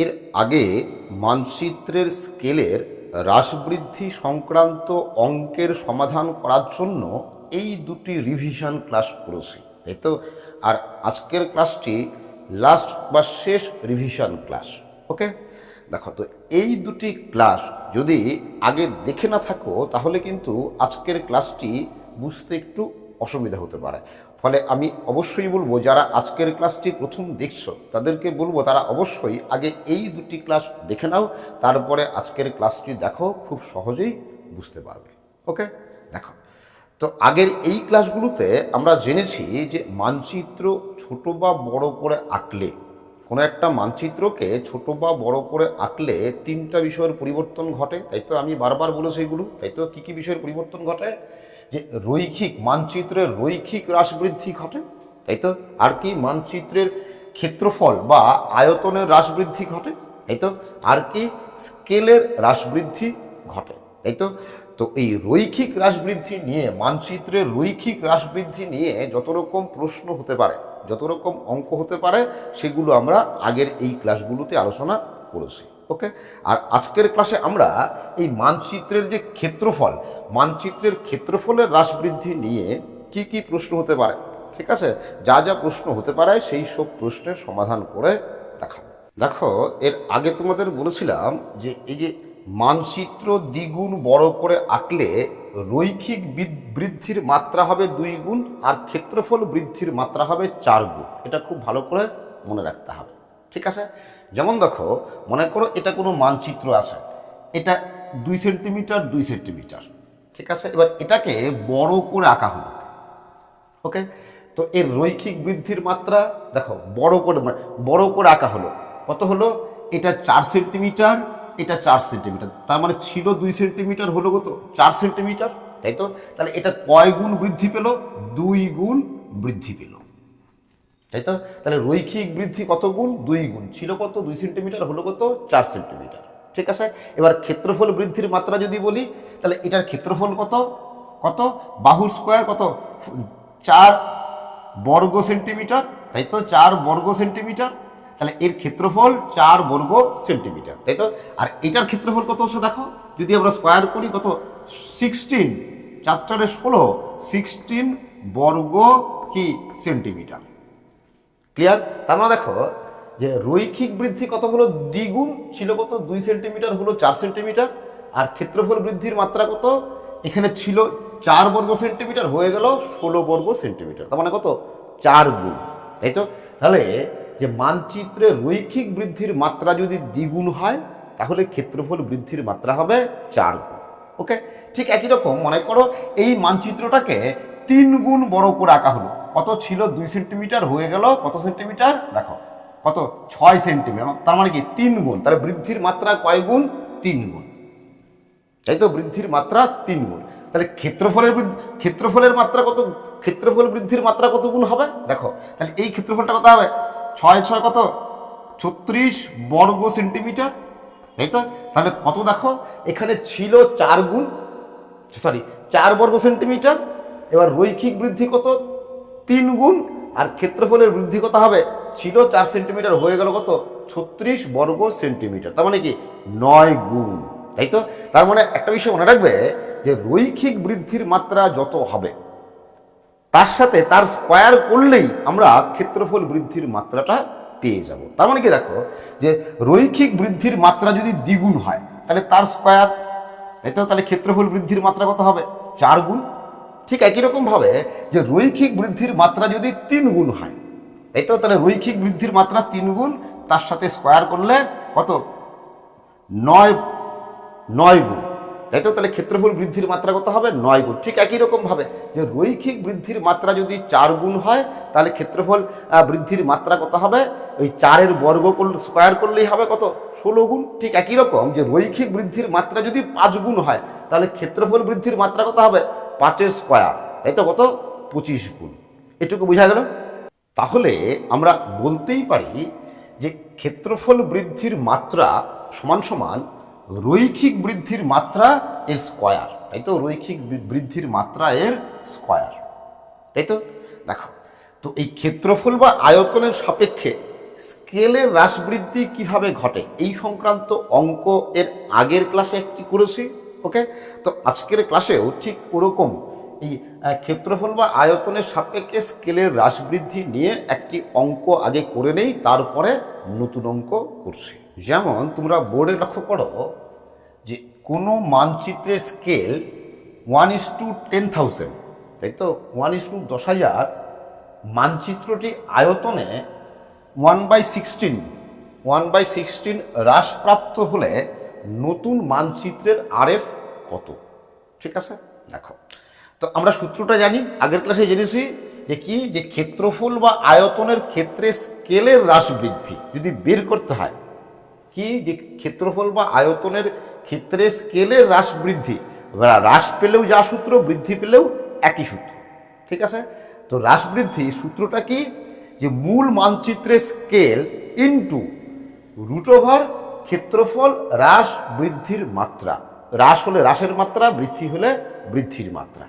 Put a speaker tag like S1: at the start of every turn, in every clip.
S1: এর আগে মানচিত্রের স্কেলের হ্রাসবৃদ্ধি সংক্রান্ত অঙ্কের সমাধান করার জন্য এই দুটি রিভিশন ক্লাস করেছি, তাই তো? আর আজকের ক্লাসটি লাস্ট বা শেষ রিভিশন ক্লাস ওকে দেখো, তো এই দুটি ক্লাস যদি আগে দেখে না থাকো, তাহলে কিন্তু আজকের ক্লাসটি বুঝতে একটু অসুবিধা হতে পারে। ফলে আমি অবশ্যই বলব, যারা আজকের ক্লাসটি প্রথম দেখছ, তাদেরকে বলব তারা অবশ্যই আগে এই দুটি ক্লাস দেখে নাও, তারপরে আজকের ক্লাসটি দেখো, খুব সহজেই বুঝতে পারবে। ওকে? দেখো। তো আগের এই ক্লাসগুলোতে আমরা জেনেছি যে মানচিত্র ছোট বা বড় করে আঁকলে, কোনো একটা মানচিত্রকে ছোট বা বড় করে আঁকলে তিনটা বিষয়ের পরিবর্তন ঘটে। তাই তো আমি বারবার বলেছি এগুলো। তাই তো কী কী বিষয়ের পরিবর্তন ঘটে? যে রৈখিক মানচিত্রের রৈখিক হ্রাস বৃদ্ধি ঘটে, তাই তো? আর কি মানচিত্রের ক্ষেত্রফল বা আয়তনের হ্রাস বৃদ্ধি ঘটে, তাই তো? আর কি স্কেলের হ্রাস বৃদ্ধি ঘটে, তাই তো? তো এই রৈখিক হ্রাস বৃদ্ধি নিয়ে, মানচিত্রের রৈখিক হ্রাস বৃদ্ধি নিয়ে যত রকম প্রশ্ন হতে পারে, যত রকম অঙ্ক হতে পারে, সেগুলো আমরা আগের এই ক্লাসগুলোতে আলোচনা করেছি। ওকে? আর আজকের ক্লাসে আমরা এই মানচিত্রের যে ক্ষেত্রফল, মানচিত্রের ক্ষেত্রফলের হ্রাস বৃদ্ধি নিয়ে কি কি প্রশ্ন হতে পারে? ঠিক আছে? যা যা প্রশ্ন হতে পারে, সেই সব প্রশ্নের সমাধান করে দেখাবো। দেখো, এর আগে তোমাদের বলেছিলাম যে এই যে মানচিত্র দ্বিগুণ বড় করে আঁকলে রৈখিক বৃদ্ধির মাত্রা হবে দুই গুণ আর ক্ষেত্রফল বৃদ্ধির মাত্রা হবে চার গুণ। এটা খুব ভালো করে মনে রাখতে হবে। ঠিক আছে? যেমন দেখো, মনে করো এটা কোনো মানচিত্র আছে। এটা দুই সেন্টিমিটার দুই সেন্টিমিটার। ঠিক আছে? এবার এটাকে বড় করে আঁকা হলো। ওকে? তো এর রৈখিক বৃদ্ধির মাত্রা, দেখো, বড় করে মানে বড় করে আঁকা হলো। কত হলো? এটা চার সেন্টিমিটার, এটা চার সেন্টিমিটার। তার মানে ছিল দুই সেন্টিমিটার, হলো কত? চার সেন্টিমিটার। তাই তো? তাহলে এটা কয় গুণ বৃদ্ধি পেল? দুই গুণ বৃদ্ধি পেল। তাই তো? তাহলে রৈখিক বৃদ্ধি কত গুণ? দুই গুণ। ছিল কত? দুই সেন্টিমিটার। হলো কত? চার সেন্টিমিটার। ঠিক আছে? এবার ক্ষেত্রফল বৃদ্ধির মাত্রা যদি বলি, তাহলে এটার ক্ষেত্রফল কত? কত? বাহুর স্কোয়ার কত? চার বর্গ সেন্টিমিটার। তাই তো? চার বর্গ সেন্টিমিটার। তাহলে এর ক্ষেত্রফল চার বর্গ সেন্টিমিটার। তাই তো? আর এটার ক্ষেত্রফল কত হচ্ছে দেখো? যদি আমরা স্কোয়ার করি, কত? সিক্সটিন চার চারে ষোলো। সিক্সটিন বর্গ কি? সেন্টিমিটার। ক্লিয়ার তার মানে দেখো, যে রৈখিক বৃদ্ধি কত হলো দ্বিগুণ ছিল কত? দুই সেন্টিমিটার হলো চার সেন্টিমিটার। আর ক্ষেত্রফল বৃদ্ধির মাত্রা কত? এখানে ছিল চার বর্গ সেন্টিমিটার, হয়ে গেল ষোলো বর্গ সেন্টিমিটার। তার মানে কত? চার গুণ। তাই তো? তাহলে যে মানচিত্রে রৈখিক বৃদ্ধির মাত্রা যদি দ্বিগুণ হয়, তাহলে ক্ষেত্রফল বৃদ্ধির মাত্রা হবে চার গুণ। ওকে ঠিক একই রকম মনে করো, এই মানচিত্রটাকে তিন গুণ বড় করে আঁকা হলো। কত ছিল? দুই সেন্টিমিটার হয়ে গেল। কত সেন্টিমিটার? দেখো, কত? ছয় সেন্টিমিটার। তার মানে কি? তিন গুণ। তাহলে বৃদ্ধির মাত্রা কয় গুণ? তিন গুণ। তাই তো? বৃদ্ধির মাত্রা তিন গুণ। তাহলে ক্ষেত্রফলের ক্ষেত্রফলের মাত্রা কত? ক্ষেত্রফল বৃদ্ধির মাত্রা কত গুণ হবে? দেখো, তাহলে এই ক্ষেত্রফলটা কত হবে? ছয় ছয় কত? ছত্রিশ বর্গ সেন্টিমিটার। তাই তো? তাহলে কত দেখো? এখানে ছিল চার গুণ, সরি, চার বর্গ সেন্টিমিটার। এবার রৈখিক বৃদ্ধি কত? তিন গুণ, আর ক্ষেত্রফলের বৃদ্ধি কত হবে? ছিল চার সেন্টিমিটার, হয়ে গেল কত? ছত্রিশ বর্গ সেন্টিমিটার। তার মানে কি? নয় গুণ। তাই তো? তার মানে একটা বিষয় মনে রাখবে যে রৈখিক বৃদ্ধির মাত্রা যত হবে, তার সাথে তার স্কোয়ার করলেই আমরা ক্ষেত্রফল বৃদ্ধির মাত্রাটা পেয়ে যাব। তার মানে কি দেখো? যে রৈখিক বৃদ্ধির মাত্রা যদি দ্বিগুণ হয়, তাহলে তার স্কোয়ার, তাই তো? তাহলে ক্ষেত্রফল বৃদ্ধির মাত্রা কত হবে? চার গুণ। ঠিক একই রকম ভাবে যে রৈখিক বৃদ্ধির মাত্রা যদি তিন গুণ হয় তাই তো তাহলে রৈখিক বৃদ্ধির মাত্রা তিন গুণ, তার সাথে স্কোয়ার করলে কত? নয় নয় গুণ। তাই তো তাহলে ক্ষেত্রফল বৃদ্ধির মাত্রা কত হবে? নয় গুণ। ঠিক একই রকম ভাবে যে রৈখিক বৃদ্ধির মাত্রা যদি চার গুণ হয়, তাহলে ক্ষেত্রফল বৃদ্ধির মাত্রা কত হবে? ওই চারের বর্গ করলে স্কোয়ার করলেই হবে কত? ষোলো গুণ। ঠিক একই রকম যে রৈখিক বৃদ্ধির মাত্রা যদি পাঁচ গুণ হয়, তাহলে ক্ষেত্রফল বৃদ্ধির মাত্রা কত হবে? পাঁচের স্কোয়ার, তাই তো কত? পঁচিশ গুণ। এটুকু বোঝা গেল? তাহলে আমরা বলতেই পারি যে ক্ষেত্রফল বৃদ্ধির মাত্রা সমান সমান রৈখিক বৃদ্ধির মাত্রা এর স্কয়ার, তাই তো? রৈখিক বৃদ্ধির মাত্রা এর স্কয়ার, তাই তো? দেখো, তো এই ক্ষেত্রফল বা আয়তনের সাপেক্ষে স্কেলের হ্রাস বৃদ্ধি কীভাবে ঘটে? এই সংক্রান্ত অঙ্ক এর আগের ক্লাসে একটি করেছি। ওকে তো আজকের ক্লাসেও ঠিক ওরকম এই ক্ষেত্রফল বা আয়তনের সাপেক্ষে স্কেলের হ্রাস বৃদ্ধি নিয়ে একটি অঙ্ক আগে করে নেই, তারপরে নতুন অঙ্ক করছি। যেমন তোমরা বোর্ডে লক্ষ্য করো যে কোনো মানচিত্রের scale one is to ten thousand তাই তো? ওয়ান ইস টু দশ হাজার, মানচিত্রটি আয়তনে one by sixteen one by sixteen হ্রাসপ্রাপ্ত হলে নতুন মানচিত্রের আরএফ কত? ঠিক আছে? দেখো। তো আমরা সূত্রটা জানি, আগের ক্লাসে জেনেছি যে কি? যে ক্ষেত্রফল বা আয়তনের ক্ষেত্রে স্কেলের হ্রাস বৃদ্ধি, যদি বের করতে হয়। কি? যে ক্ষেত্রফল বা আয়তনের ক্ষেত্রে স্কেলের হ্রাস বৃদ্ধি। হ্রাস পেলেও যা সূত্র, বৃদ্ধি পেলেও একই সূত্র। ঠিক আছে? তো হ্রাস বৃদ্ধি সূত্রটা কি? যে মূল মানচিত্রের স্কেল ইনটু রুট ওভার ক্ষেত্রফল হ্রাস বৃদ্ধির মাত্রা। হ্রাস হলে হ্রাসের মাত্রা, বৃদ্ধি হলে বৃদ্ধির মাত্রা।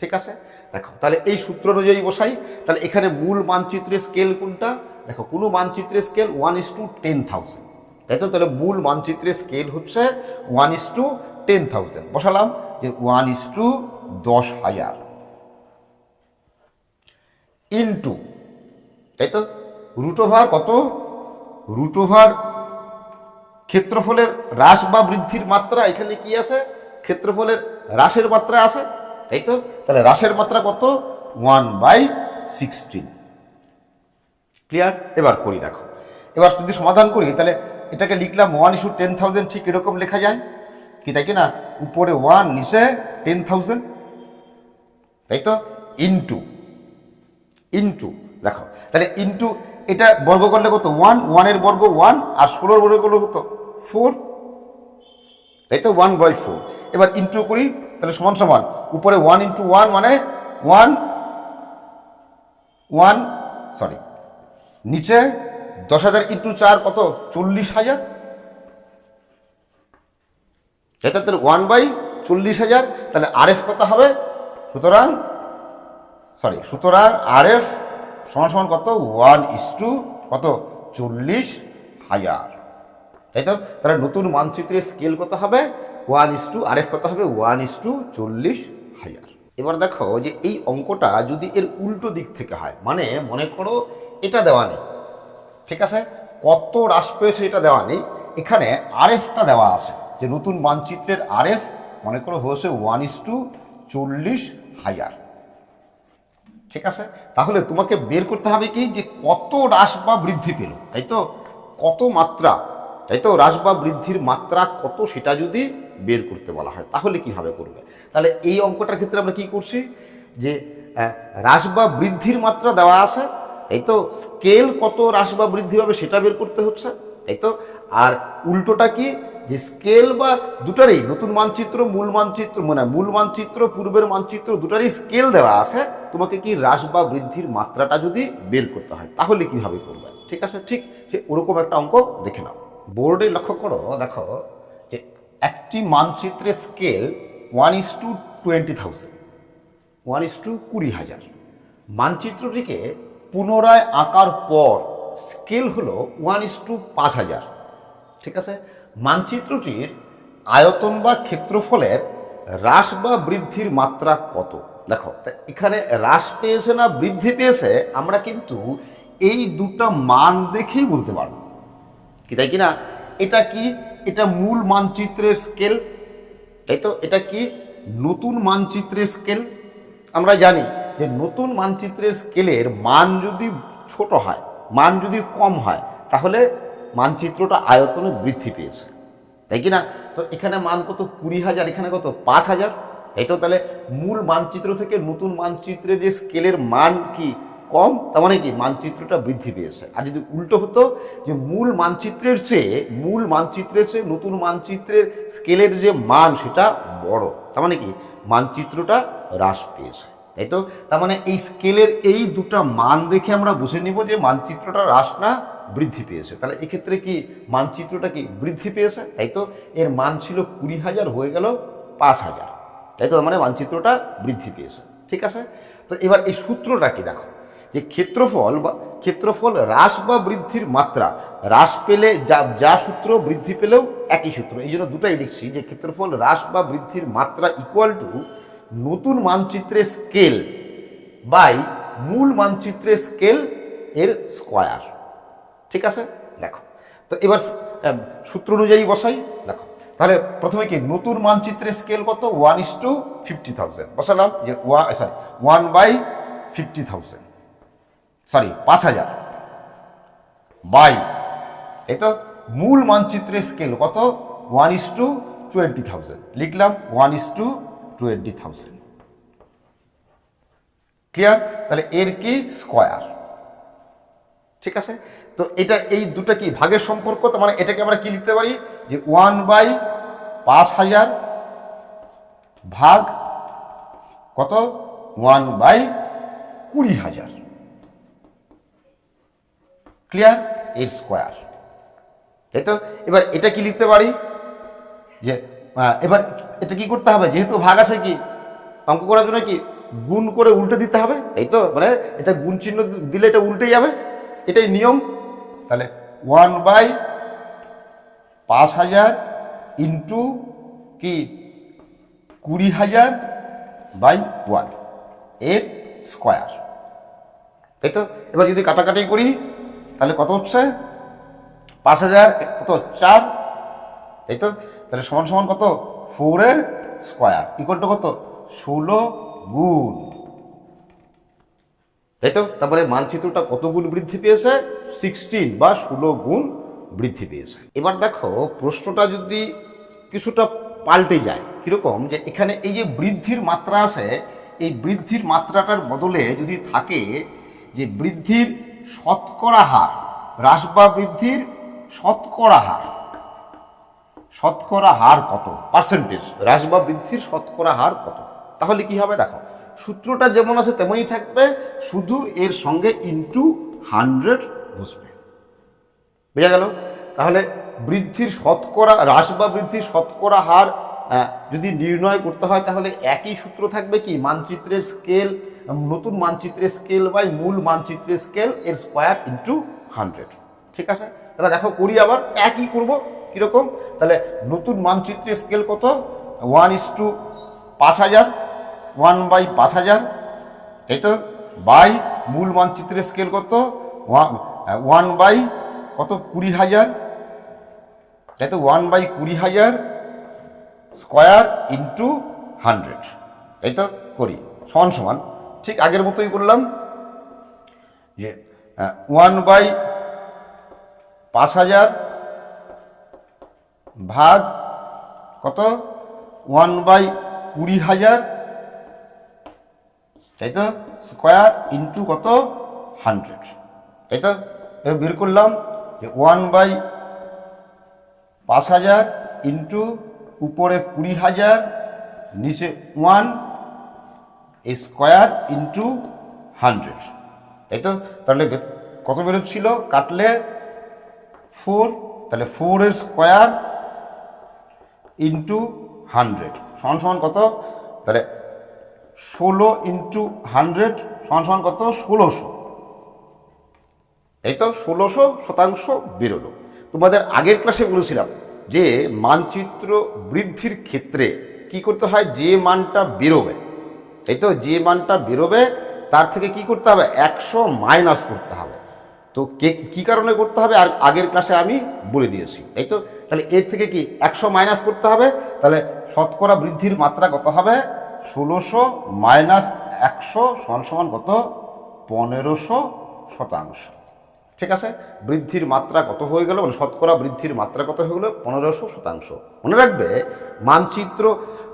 S1: ঠিক আছে? দেখো, তাহলে এই সূত্র অনুযায়ী বসাই। তাহলে এখানে মূল মানচিত্রের স্কেল কোনটা? দেখো, কোনো মানচিত্রের scale one is to ten thousand তাই তো? তাহলে মূল মানচিত্রের স্কেল হচ্ছে one is to ten thousand বসালাম যে ওয়ান ইস টু দশ হাজার। ইন্টু তাই তো? রুট ওভার কত? রুট ওভার ক্ষেত্রফলের হ্রাস বা বৃদ্ধির মাত্রা এখানে কি আছে? ক্ষেত্রফলের হ্রাসের মাত্রা আছে, তাই তো? তাহলে হ্রাসের মাত্রা কত? One by sixteen. ক্লিয়ার? এবার করি, দেখো। এবার যদি সমাধান করি, তাহলে এটাকে লিখলাম ওয়ান ইস্যু টেন থাউজেন্ড, ঠিক এরকম লেখা যায়? কি, তাই কি না? উপরে ওয়ান নিচে টেন থাউজেন্ড, তাই তো? ইন্টু ইন্টু, দেখো। তাহলে ইনটু এটা বর্গ করলে কত? ওয়ান, ওয়ানের বর্গ ওয়ান, আর ষোলোর বর্গ করলে কত? ফোর। তাই তো? One by four. এবার ইন্টু করি, তাহলে সমান সমান। উপরে ওয়ান ইন্টু ওয়ান মানে ওয়ান ওয়ান সরি নিচে দশ হাজার ইন্টু চার কত? চল্লিশ হাজার। এটা তাহলে ওয়ান বাই চল্লিশ হাজার। তাহলে আর এফ কত হবে? সুতরাং সরি সুতরাং আর এফ সমান সমান কত? ওয়ান ইস টু কত? চল্লিশ হাজার। তাই তো? তাহলে নতুন মানচিত্রের স্কেল কত হবে? One is to R F কত হবে? ওয়ান ইস টু চল্লিশ হাজার। এবার দেখো যে এই অঙ্কটা যদি এর উল্টো দিক থেকে হয় মানে মনে করো এটা দেওয়া নেই, ঠিক আছে? কত হ্রাস পেয়েছে এটা দেওয়া নেই। এখানে আরএফটা দেওয়া আছে, যে নতুন মানচিত্রের আরএফ মনে করো হয়েছে ওয়ান ইস টু চল্লিশ হাজার। ঠিক আছে? তাহলে তোমাকে বের করতে হবে কি? যে কত হ্রাস বা বৃদ্ধি পেল, তাই তো? কত মাত্রা, তাই তো? হ্রাস বা বৃদ্ধির মাত্রা কত সেটা যদি বের করতে বলা হয়, তাহলে কীভাবে করবে? তাহলে এই অঙ্কটার ক্ষেত্রে আমরা কি করছি? যে হ্রাস বা বৃদ্ধির মাত্রা দেওয়া আছে, তাই তো? স্কেল কত হ্রাস বা বৃদ্ধি হবে সেটা বের করতে হচ্ছে, তাই তো? আর উল্টোটা কি? যে স্কেল বা দুটারই নতুন মানচিত্র, মূল মানচিত্র মানে মূল মানচিত্র, পূর্বের মানচিত্র দুটারই স্কেল দেওয়া আছে, তোমাকে কি হ্রাস বা বৃদ্ধির মাত্রাটা যদি বের করতে হয়, তাহলে কীভাবে করবে? ঠিক আছে? ঠিক সে ওরকম একটা অঙ্ক দেখে নাও। বোর্ডে লক্ষ্য করো, দেখো যে একটি মানচিত্রের scale one is to twenty thousand one is to কুড়ি হাজার। মানচিত্রটিকে পুনরায় আঁকার পর স্কেল হলো ওয়ান ইস টু পাঁচ হাজার। ঠিক আছে? মানচিত্রটির আয়তন বা ক্ষেত্রফলের হ্রাস বা বৃদ্ধির মাত্রা কত? দেখো এখানে হ্রাস পেয়েছে না বৃদ্ধি পেয়েছে, আমরা কিন্তু এই দুটা মান দেখেই বলতে পারব। কি তাই কি না এটা কি? এটা মূল মানচিত্রের স্কেল। তাই তো? এটা কি? নতুন মানচিত্রের স্কেল। আমরা জানি যে নতুন মানচিত্রের স্কেলের মান যদি ছোট হয়, মান যদি কম হয়, তাহলে মানচিত্রটা আয়তনে বৃদ্ধি পেয়েছে। তাই কি না? তো এখানে মান কত? কুড়ি হাজার, এখানে কত? পাঁচ হাজার। তাই তো তাহলে মূল মানচিত্র থেকে নতুন মানচিত্রের যে স্কেলের মান কি কম? তার মানে কি? মানচিত্রটা বৃদ্ধি পেয়েছে। আর যদি উল্টো হতো, যে মূল মানচিত্রের চেয়ে, মূল মানচিত্রের চেয়ে নতুন মানচিত্রের স্কেলের যে মান সেটা বড়। তার মানে কি? মানচিত্রটা হ্রাস পেয়েছে। তাই তো? তার মানে এই স্কেলের এই দুটা মান দেখে আমরা বুঝে নিব যে মানচিত্রটা হ্রাস না বৃদ্ধি পেয়েছে। তাহলে এক্ষেত্রে কি মানচিত্রটা কি বৃদ্ধি পেয়েছে? তাই তো এর মান ছিল কুড়ি হাজার, হয়ে গেল পাঁচ হাজার। তাই তো মানে মানচিত্রটা বৃদ্ধি পেয়েছে। ঠিক আছে? তো এবার এই সূত্রটা কি দেখো? যে ক্ষেত্রফল বা ক্ষেত্রফল হ্রাস বা বৃদ্ধির মাত্রা, হ্রাস পেলে যা যা সূত্র বৃদ্ধি পেলেও একই সূত্র। এই জন্য দুটাই লিখছি, যে ক্ষেত্রফল হ্রাস বা বৃদ্ধির মাত্রা ইকুয়াল টু নতুন মানচিত্রের স্কেল বাই মূল মানচিত্রের স্কেল এর স্কোয়ার ঠিক আছে? দেখো। তো এবার সূত্র অনুযায়ী বসাই। দেখো। তাহলে প্রথমে কি, নতুন মানচিত্রের স্কেল কত? One is to fifty thousand বসালাম যে one sorry one by fifty thousand sorry পাঁচ হাজার। বাই এই তো, মূল মানচিত্রের স্কেল কত? One is to twenty thousand লিখলাম one is to twenty thousand clear তাহলে এর কি? স্কোয়ার ঠিক আছে? তো এটা এই দুটো কি? ভাগের সম্পর্ক? তো মানে এটাকে আমরা কি লিখতে পারি? যে ওয়ান বাই পাঁচ হাজার ভাগ কত? ওয়ান বাই কুড়ি হাজার। ক্লিয়ার এর স্কোয়ার তাই তো? এবার এটা কি লিখতে পারি? যে এবার এটা কি করতে হবে? যেহেতু ভাগ আছে কি? অঙ্ক করার জন্য কি? গুণ করে উল্টে দিতে হবে। এই তো? মানে এটা গুণ চিহ্ন দিলে এটা উল্টে যাবে। এটাই নিয়ম। তাহলে ওয়ান বাই পাঁচ হাজার ইন্টু কি? কুড়ি হাজার বাই ওয়ানের স্কোয়ার তাই তো? এবার যদি কাটাকাটি করি, তাহলে কত হচ্ছে? পাঁচ হাজার কত? চার। তাই তো? তাহলে সমান সমান কত? ফোরের স্কোয়ার ইকুয়াল টু কত? ষোলো গুণ। তাই তো? তারপরে মানচিত্রটা কত গুণ বৃদ্ধি পেয়েছে? সিক্সটিন বা ষোলো গুণ বৃদ্ধি পেয়েছে। এবার দেখো, প্রশ্নটা যদি কিছুটা পাল্টে যায়, কীরকম? যে এখানে এই যে বৃদ্ধির মাত্রা আছে, এই বৃদ্ধির মাত্রাটার বদলে যদি থাকে, যে বৃদ্ধির শতকরা হার, হ্রাস বা বৃদ্ধির শতকরা হার শতকরা হার কত? পার্সেন্টেজ হ্রাস বা বৃদ্ধির শতকরা হার কত? তাহলে কি হবে দেখো? সূত্রটা যেমন আছে তেমনই থাকবে, শুধু এর সঙ্গে ইনটু হান্ড্রেড বসবে। বোঝা গেল? তাহলে বৃদ্ধির শতকরা, হ্রাস বা বৃদ্ধির শতকরা হার যদি নির্ণয় করতে হয়, তাহলে একই সূত্র থাকবে কি? মানচিত্রের স্কেল নতুন মানচিত্রের স্কেল বাই মূল মানচিত্রের স্কেল এর স্কোয়ার ইন্টু হান্ড্রেড ঠিক আছে? তাহলে দেখো, করি আবার, একই করব, কীরকম? তাহলে নতুন মানচিত্রের স্কেল কত? ওয়ান ইস টু পাঁচ হাজার ওয়ান বাই পাঁচ হাজার, তাই তো? বাই মূল মানচিত্রের স্কেল কত? ওয়ান বাই কত? কুড়ি হাজার। তাই তো? ওয়ান বাই কুড়ি হাজার স্কোয়ার ইন্টু হান্ড্রেড। এই তো? করি। সমান সমান। ঠিক আগের মতোই করলাম। যে ওয়ান বাই পাঁচ হাজার ভাগ কত? ওয়ান বাই কুড়ি হাজার তাই তো স্কোয়ার ইন্টু কত? হান্ড্রেড। তাই তো এবার বের করলাম যে ওয়ান বাই পাঁচ হাজার ইন্টু উপরে কুড়ি হাজার, নিচে ওয়ান স্কোয়ার ইন্টু হান্ড্রেড। তাই তো তাহলে কত বেরোচ্ছিল? কাটলে ফোর, তাহলে ফোরের স্কোয়ার ইন্টু হান্ড্রেড। সমান সমান কত? তাহলে ষোলো ইন্টু হান্ড্রেড সমান সমান কত? ষোলোশো। এই তো ষোলোশো শতাংশ বেরোলো। তোমাদের আগের ক্লাসে বলেছিলাম যে মানচিত্র বৃদ্ধির ক্ষেত্রে কি করতে হয়? যে মানটা বেরোবে। এই তো যে মানটা বেরোবে, তার থেকে কি করতে হবে? একশো মাইনাস করতে হবে। তো কে, কী কারণে করতে হবে? আর আগের ক্লাসে আমি বলে দিয়েছি। তাই তো, তাহলে এর থেকে কি একশো মাইনাস করতে হবে? তাহলে শতকরা বৃদ্ধির মাত্রা কত হবে? ষোলোশো মাইনাস একশো সমান সমান কত? পনেরোশো শতাংশ। ঠিক আছে? বৃদ্ধির মাত্রা কত হয়ে গেল? মানে শতকরা বৃদ্ধির মাত্রা কত হয়ে গেলো? পনেরোশো শতাংশ। মনে রাখবে, মানচিত্র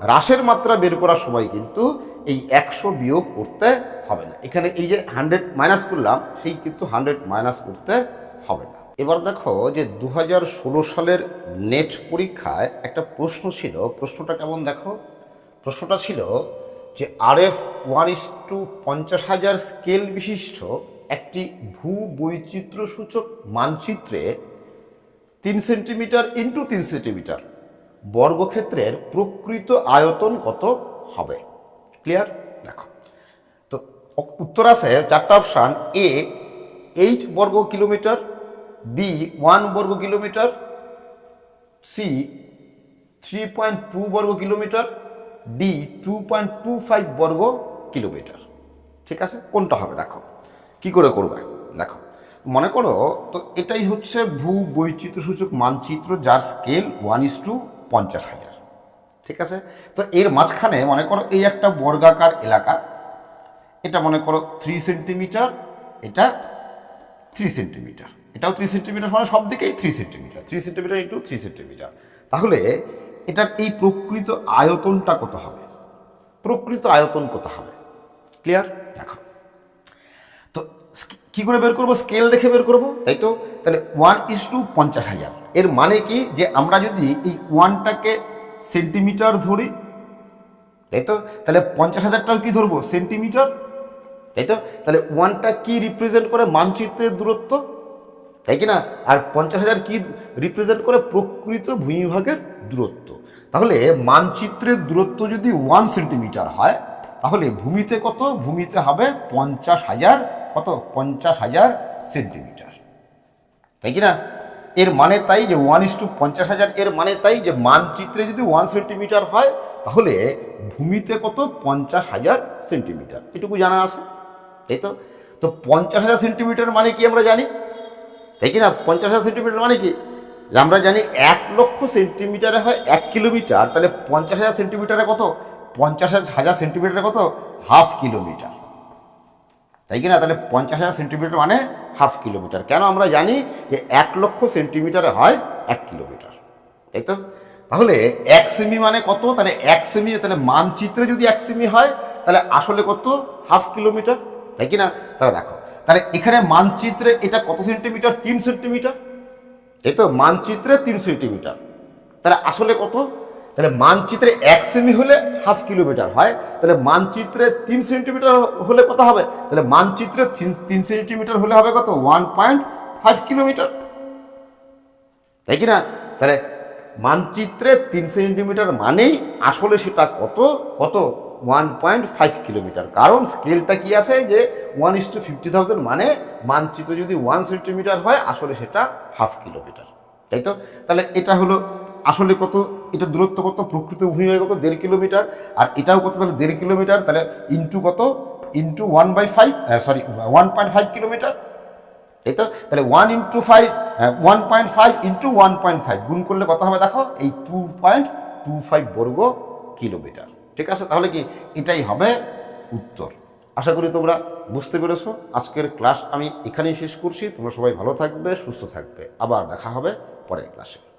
S1: হ্রাসের মাত্রা বের করার সময় কিন্তু এই একশো বিয়োগ করতে হবে না। এখানে এই যে হান্ড্রেড মাইনাস করলাম, সেই কিন্তু হান্ড্রেড মাইনাস করতে হবে না। এবার দেখো যে দু হাজার ষোলো সালের নেট পরীক্ষায় একটা প্রশ্ন ছিল। প্রশ্নটা কেমন দেখো? প্রশ্নটা ছিল যে R F one is to পঞ্চাশ হাজার স্কেল বিশিষ্ট একটি ভূ বৈচিত্র্য সূচক মানচিত্রে তিন সেন্টিমিটার ইন্টু তিন সেন্টিমিটার বর্গক্ষেত্রের প্রকৃত আয়তন কত হবে? ক্লিয়ার দেখো। তো উত্তর আছে চারটা অপশান। এ এইট বর্গ কিলোমিটার বি ওয়ান বর্গ kilometre C three point two বর্গ kilometre D two point two five বর্গ কিলোমিটার। ঠিক আছে? কোনটা হবে? দেখো। কি করে করবে? দেখো। মনে করো, তো এটাই হচ্ছে ভূ বৈচিত্র্য সূচক মানচিত্র যার স্কেল ওয়ান ইস টু পঞ্চাশ হাজার। ঠিক আছে? তো এর মাঝখানে মনে করো এই একটা বর্গাকার এলাকা। এটা মনে করো থ্রি সেন্টিমিটার এটা থ্রি সেন্টিমিটার এটাও থ্রি সেন্টিমিটার মানে সব দিকেই three centimetre three centimetre into three centimetre তাহলে এটার এই প্রকৃত আয়তনটা কত হবে? প্রকৃত আয়তন কত হবে? ক্লিয়ার দেখো। তো কি করে বের করব? স্কেল দেখে বের করব? তাই তো? তাহলে ওয়ান ইস টু পঞ্চাশ হাজার। এর মানে কি? যে আমরা যদি এই ওয়ানটাকে সেন্টিমিটার ধরি, তাই তো? তাহলে পঞ্চাশ হাজারটাও কি ধরবো? সেন্টিমিটার তাই তো? তাহলে ওয়ানটা কি রিপ্রেজেন্ট করে মানচিত্রের দূরত্ব? তাই কি না? আর পঞ্চাশ হাজার কি রিপ্রেজেন্ট করে প্রকৃত ভূমিভাগের দূরত্ব? তাহলে মানচিত্রের দূরত্ব যদি ওয়ান সেন্টিমিটার হয়, তাহলে ভূমিতে কত? ভূমিতে হবে পঞ্চাশ হাজার কত? পঞ্চাশ হাজার সেন্টিমিটার তাই কি না? এর মানে তাই যে ওয়ান ইস টু পঞ্চাশ হাজার, এর মানে তাই যে মানচিত্রে যদি ওয়ান সেন্টিমিটার হয়, তাহলে ভূমিতে কত? পঞ্চাশ হাজার সেন্টিমিটার এটুকু জানা আছে? তাই তো? তো পঞ্চাশ হাজার সেন্টিমিটার মানে কি আমরা জানি? তাই কি না পঞ্চাশ হাজার সেন্টিমিটার মানে কি? আমরা জানি এক লক্ষ সেন্টিমিটারে হয় এক কিলোমিটার, তাহলে পঞ্চাশ হাজার সেন্টিমিটারে কত? পঞ্চাশ হাজার সেন্টিমিটারে কত? Half kilometre. তাই কি না তাহলে পঞ্চাশ হাজার সেন্টিমিটার মানে হাফ কিলোমিটার। কেন আমরা জানি যে এক লক্ষ সেন্টিমিটারে হয় এক কিলোমিটার? তাই তো? তাহলে এক সেমি মানে কত? তাহলে এক সেমি তাহলে মানচিত্রে যদি এক সেমি হয়, তাহলে আসলে কত? Half kilometre. তাই কি না তাহলে দেখো তাহলে এখানে মানচিত্রে এটা কত সেন্টিমিটার? তিন সেন্টিমিটার? এই তো, মানচিত্রে তিন সেন্টিমিটার। তাহলে আসলে কত? তাহলে মানচিত্রে এক সেমি হলে হাফ কিলোমিটার হয়। তাহলে মানচিত্রে তিন সেন্টিমিটার হলে কত হবে? তাহলে মানচিত্রে তিন সেন্টিমিটার হলে হবে কত? One point five kilometre. তাই কি না? তাহলে মানচিত্রে তিন সেন্টিমিটার মানেই আসলে সেটা কত? কত? ওয়ান পয়েন্ট ফাইভ কিলোমিটার কারণ স্কেলটা কি আছে যে one is to fifty thousand মানে মানচিত্র যদি ওয়ান সেন্টিমিটার হয়, আসলে সেটা হাফ কিলোমিটার তাই তো? তাহলে এটা হলো আসলে কত, এটা দূরত্ব কত, প্রকৃত ভূমি কত, দেড় কিলোমিটার আর এটাও কত, তাহলে দেড় কিলোমিটার তাহলে ইন্টু কত? Into one by five sorry one point five kilometre তাই তো? তাহলে one into five one point five into one point five গুণ করলে কত হবে দেখো? এই টু পয়েন্ট টু ফাইভ বর্গ কিলোমিটার ঠিক আছে? তাহলে কি এটাই হবে উত্তর। আশা করি তোমরা বুঝতে পেরেছ। আজকের ক্লাস আমি এখানেই শেষ করছি। তোমরা সবাই ভালো থাকবে, সুস্থ থাকবে। আবার দেখা হবে পরের ক্লাসে।